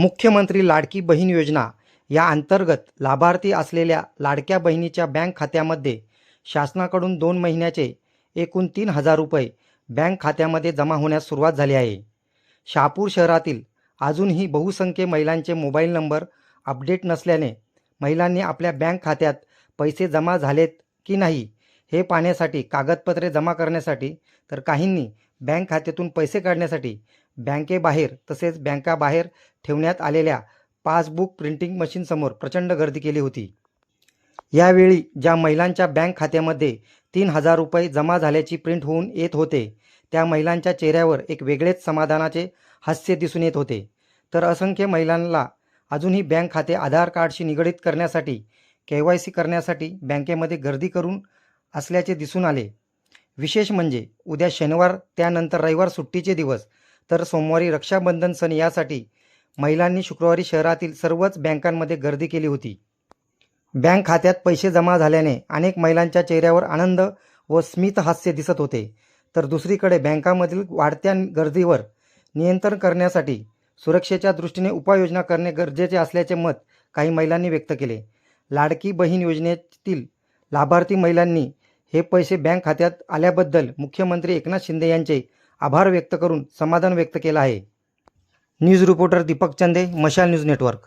मुख्यमंत्री लाडकी बहीण योजना या अंतर्गत लाभार्थी असलेल्या लाडक्या बहिणीच्या बँक खात्यामध्ये शासनाकडून दोन महिन्याचे एकूण तीन हजार रुपये बँक खात्यामध्ये जमा होण्यास सुरुवात झाली आहे. शहापूर शहरातील अजूनही बहुसंख्य महिलांचे मोबाईल नंबर अपडेट नसल्याने महिलांनी आपल्या बँक खात्यात पैसे जमा झालेत की नाही हे पाहण्यासाठी कागदपत्रे जमा करण्यासाठी तर काहींनी बँक खात्यातून पैसे काढण्यासाठी बँकेबाहेर तसेच बँकाबाहेर ठेवण्यात आलेल्या पासबुक प्रिंटिंग मशीनसमोर प्रचंड गर्दी केली होती. यावेळी ज्या महिलांच्या बँक खात्यामध्ये तीन हजार रुपये जमा झाल्याची प्रिंट होऊन येत होते त्या महिलांच्या चेहऱ्यावर एक वेगळेच समाधानाचे हास्य दिसून येत होते. तर असंख्य महिलांना अजूनही बँक खाते आधार कार्डशी निगडीत करण्यासाठी के वाय सी करण्यासाठी बँकेमध्ये गर्दी करून असल्याचे दिसून आले. विशेष म्हणजे उद्या शनिवार त्यानंतर रविवार सुट्टीचे दिवस तर सोमवारी रक्षाबंधन सण यासाठी महिलांनी शुक्रवारी शहरातील सर्वच बँकांमध्ये गर्दी केली होती. बँक खात्यात पैसे जमा झाल्याने अनेक महिलांच्या चेहऱ्यावर आनंद व स्मित हास्य दिसत होते. तर दुसरीकडे बँकामधील वाढत्या गर्दीवर नियंत्रण करण्यासाठी सुरक्षेच्या दृष्टीने उपाययोजना करणे गरजेचे असल्याचे मत काही महिलांनी व्यक्त केले. लाडकी बहीण योजनेतील लाभार्थी महिलांनी हे पैसे बँक खात्यात आल्याबद्दल मुख्यमंत्री एकनाथ शिंदे यांचे आभार व्यक्त करून समाधान व्यक्त केलं आहे. न्यूज रिपोर्टर दीपक चंदे मशाल न्यूज नेटवर्क.